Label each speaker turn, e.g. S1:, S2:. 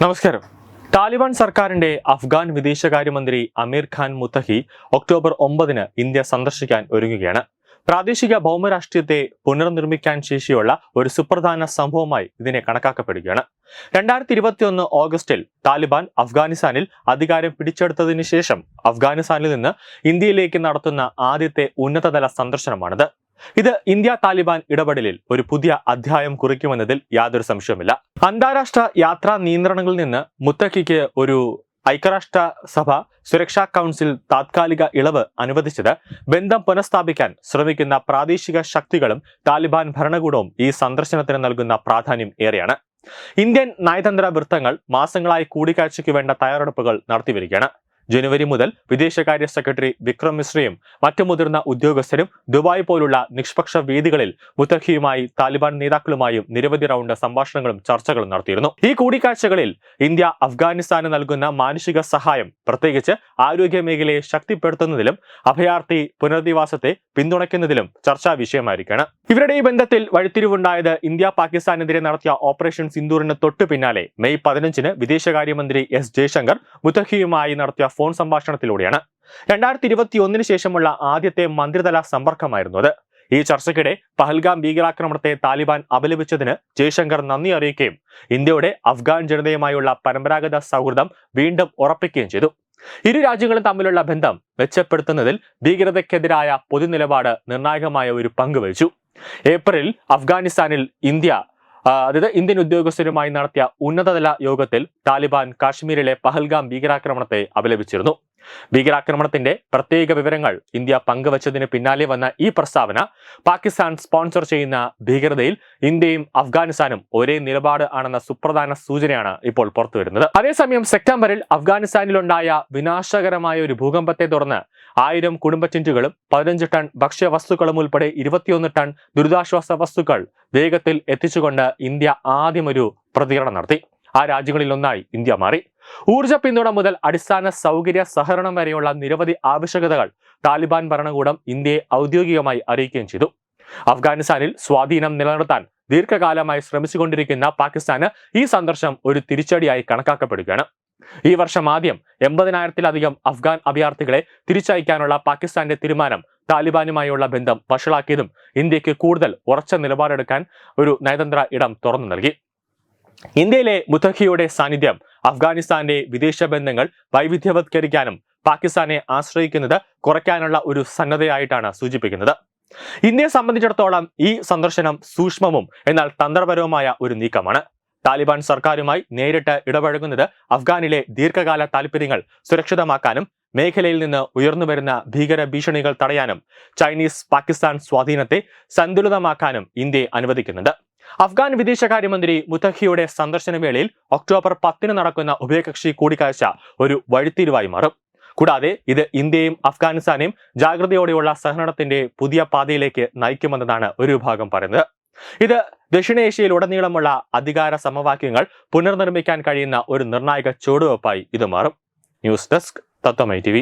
S1: നമസ്കാരം. താലിബാൻ സർക്കാരിന്റെ അഫ്ഗാൻ വിദേശകാര്യമന്ത്രി അമീർ ഖാൻ മുത്തഹി ഒക്ടോബർ ഒമ്പതിന് ഇന്ത്യ സന്ദർശിക്കാൻ ഒരുങ്ങുകയാണ്. പ്രാദേശിക ഭൗമരാഷ്ട്രീയത്തെ പുനർനിർമ്മിക്കാൻ ശേഷിയുള്ള ഒരു സുപ്രധാന സംഭവമായി ഇതിനെ കണക്കാക്കപ്പെടുകയാണ്. രണ്ടായിരത്തി ഇരുപത്തിയൊന്ന് ഓഗസ്റ്റിൽ താലിബാൻ അഫ്ഗാനിസ്ഥാനിൽ അധികാരം പിടിച്ചെടുത്തതിനു ശേഷം അഫ്ഗാനിസ്ഥാനിൽ നിന്ന് ഇന്ത്യയിലേക്ക് നടത്തുന്ന ആദ്യത്തെ ഉന്നതതല സന്ദർശനമാണിത്. ഇത് ഇന്ത്യ താലിബാൻ ഇടപെടലിൽ ഒരു പുതിയ അധ്യായം കുറിക്കുമെന്നതിൽ യാതൊരു സംശയവുമില്ല. അന്താരാഷ്ട്ര യാത്രാ നിയന്ത്രണങ്ങളിൽ നിന്ന് മുത്തക്കിക്ക് ഒരു ഐക്യരാഷ്ട്ര സഭ സുരക്ഷാ കൗൺസിൽ താത്കാലിക ഇളവ് അനുവദിച്ചത് ബന്ധം പുനഃസ്ഥാപിക്കാൻ ശ്രമിക്കുന്ന പ്രാദേശിക ശക്തികളും താലിബാൻ ഭരണകൂടവും ഈ സന്ദർശനത്തിന് നൽകുന്ന പ്രാധാന്യം ഏറെയാണ്. ഇന്ത്യൻ നയതന്ത്ര വൃത്തങ്ങൾ മാസങ്ങളായി കൂടിക്കാഴ്ചയ്ക്ക് വേണ്ട തയ്യാറെടുപ്പുകൾ നടത്തിവരികയാണ്. ജനുവരി മുതൽ വിദേശകാര്യ സെക്രട്ടറി വിക്രം മിശ്രയും മറ്റു മുതിർന്ന ഉദ്യോഗസ്ഥരും ദുബായ് പോലുള്ള നിഷ്പക്ഷ വേദികളിൽ മുത്തഖിയുമായി താലിബാൻ നേതാക്കളുമായും നിരവധി റൗണ്ട് സംഭാഷണങ്ങളും ചർച്ചകളും നടത്തിയിരുന്നു. ഈ കൂടിക്കാഴ്ചകളിൽ ഇന്ത്യ അഫ്ഗാനിസ്ഥാന് നൽകുന്ന മാനുഷിക സഹായം പ്രത്യേകിച്ച് ആരോഗ്യ മേഖലയെ ശക്തിപ്പെടുത്തുന്നതിലും അഭയാർത്ഥി പുനരധിവാസത്തെ പിന്തുണയ്ക്കുന്നതിലും ചർച്ചാ വിഷയമായിരിക്കണം. ഇവരുടെ ഈ ബന്ധത്തിൽ വഴിത്തിരിവുണ്ടായത് ഇന്ത്യ പാകിസ്ഥാനെതിരെ നടത്തിയ ഓപ്പറേഷൻ സിന്ദൂറിന് തൊട്ടു പിന്നാലെ മെയ് പതിനഞ്ചിന് വിദേശകാര്യമന്ത്രി എസ് ജയശങ്കർ മുത്തഖിയുമായി നടത്തിയ ഫോൺ സംഭാഷണത്തിലൂടെയാണ്. രണ്ടായിരത്തി ഇരുപത്തി ഒന്നിന് ശേഷമുള്ള ആദ്യത്തെ മന്ത്രിതല സമ്പർക്കമായിരുന്നു അത് ഈ ചർച്ചയ്ക്കിടെ പഹൽഗാം ഭീകരാക്രമണത്തെ താലിബാൻ അപലപിച്ചതിന് ജയശങ്കർ നന്ദി അറിയിക്കുകയും ഇന്ത്യയുടെ അഫ്ഗാൻ ജനതയുമായുള്ള പരമ്പരാഗത സൗഹൃദം വീണ്ടും ഉറപ്പിക്കുകയും ചെയ്തു. ഇരു രാജ്യങ്ങളും തമ്മിലുള്ള ബന്ധം മെച്ചപ്പെടുത്തുന്നതിൽ ഭീകരതയ്ക്കെതിരായ പൊതുനിലപാട് നിർണായകമായ ഒരു പങ്ക് വഹിച്ചു. ഏപ്രിലിൽ അഫ്ഗാനിസ്ഥാനിൽ ഇന്ത്യ അതായത് ഇന്ത്യൻ ഉദ്യോഗസ്ഥരുമായി നടത്തിയ ഉന്നതതല യോഗത്തിൽ താലിബാൻ കാശ്മീരിലെ പഹൽഗാം ഭീകരാക്രമണത്തെ അപലപിച്ചിരുന്നു. ഭീകരാക്രമണത്തിന്റെ പ്രത്യേക വിവരങ്ങൾ ഇന്ത്യ പങ്കുവച്ചതിന് പിന്നാലെ വന്ന ഈ പ്രസ്താവന പാകിസ്ഥാൻ സ്പോൺസർ ചെയ്യുന്ന ഭീകരതയിൽ ഇന്ത്യയും അഫ്ഗാനിസ്ഥാനും ഒരേ നിലപാട് ആണെന്ന സുപ്രധാന സൂചനയാണ് ഇപ്പോൾ പുറത്തുവരുന്നത്. അതേസമയം സെപ്റ്റംബറിൽ അഫ്ഗാനിസ്ഥാനിലുണ്ടായ വിനാശകരമായ ഒരു ഭൂകമ്പത്തെ തുടർന്ന് ആയിരം കുടുംബച്ചിഞ്ചുകളും പതിനഞ്ച് ടൺ ഭക്ഷ്യവസ്തുക്കളും ഉൾപ്പെടെ ഇരുപത്തിയൊന്ന് ടൺ ദുരിതാശ്വാസ വസ്തുക്കൾ വേഗത്തിൽ എത്തിച്ചുകൊണ്ട് ഇന്ത്യ ആദ്യമൊരു പ്രതികരണം നടത്തി. ആ രാജ്യങ്ങളിലൊന്നായി ഇന്ത്യ മാറി. ഊർജ പിന്തുണ മുതൽ അടിസ്ഥാന സൗകര്യ സഹകരണം വരെയുള്ള നിരവധി ആവശ്യകതകൾ താലിബാൻ ഭരണകൂടം ഇന്ത്യയെ ഔദ്യോഗികമായി അറിയിക്കുകയും ചെയ്തു. അഫ്ഗാനിസ്ഥാനിൽ സ്വാധീനം നിലനിർത്താൻ ദീർഘകാലമായി ശ്രമിച്ചുകൊണ്ടിരിക്കുന്ന പാകിസ്ഥാന് ഈ സന്ദർശം ഒരു തിരിച്ചടിയായി കണക്കാക്കപ്പെടുകയാണ്. ഈ വർഷം ആദ്യം എൺപതിനായിരത്തിലധികം അഫ്ഗാൻ അഭയാർത്ഥികളെ തിരിച്ചയക്കാനുള്ള പാകിസ്ഥാന്റെ തീരുമാനം താലിബാനുമായുള്ള ബന്ധം വഷളാക്കിയതും ഇന്ത്യയ്ക്ക് കൂടുതൽ ഉറച്ച നിലപാടെടുക്കാൻ ഒരു നയതന്ത്ര ഇടം തുറന്നു നൽകി. ഇന്ത്യയിലെ മുത്തഖിയുടെ സാന്നിധ്യം അഫ്ഗാനിസ്ഥാന്റെ വിദേശ ബന്ധങ്ങൾ വൈവിധ്യവത്കരിക്കാനും പാകിസ്ഥാനെ ആശ്രയിക്കുന്നത് കുറയ്ക്കാനുള്ള ഒരു സന്നദ്ധയായിട്ടാണ് സൂചിപ്പിക്കുന്നത്. ഇന്ത്യയെ സംബന്ധിച്ചിടത്തോളം ഈ സന്ദർശനം സൂക്ഷ്മവും എന്നാൽ തന്ത്രപരവുമായ ഒരു നീക്കമാണ്. താലിബാൻ സർക്കാരുമായി നേരിട്ട് ഇടപഴകുന്നത് അഫ്ഗാനിലെ ദീർഘകാല താൽപര്യങ്ങൾ സുരക്ഷിതമാക്കാനും മേഖലയിൽ നിന്ന് ഉയർന്നുവരുന്ന ഭീകര ഭീഷണികൾ തടയാനും ചൈനീസ് പാകിസ്ഥാൻ സ്വാധീനത്തെ സന്തുലിതമാക്കാനും ഇന്ത്യയെ അനുവദിക്കുന്നുണ്ട്. അഫ്ഗാൻ വിദേശകാര്യമന്ത്രി മുത്തഖിയുടെ സന്ദർശന വേളയിൽ ഒക്ടോബർ പത്തിന് നടക്കുന്ന ഉഭയകക്ഷി കൂടിക്കാഴ്ച ഒരു വഴിത്തിരിവായി മാറും. കൂടാതെ ഇത് ഇന്ത്യയും അഫ്ഗാനിസ്ഥാനെയും ജാഗ്രതയോടെയുള്ള സഹകരണത്തിന്റെ പുതിയ പാതയിലേക്ക് നയിക്കുമെന്നതാണ് ഒരു വിഭാഗം പറയുന്നത്. ഇത് ദക്ഷിണേഷ്യയിൽ ദക്ഷിണേഷ്യയിലുടനീളമുള്ള അധികാര സമവാക്യങ്ങൾ പുനർനിർമ്മിക്കാൻ കഴിയുന്ന ഒരു നിർണായക ചുവടുവെപ്പായി ഇത് മാറും. ന്യൂസ് ഡെസ്ക് തത്വമൈ ടി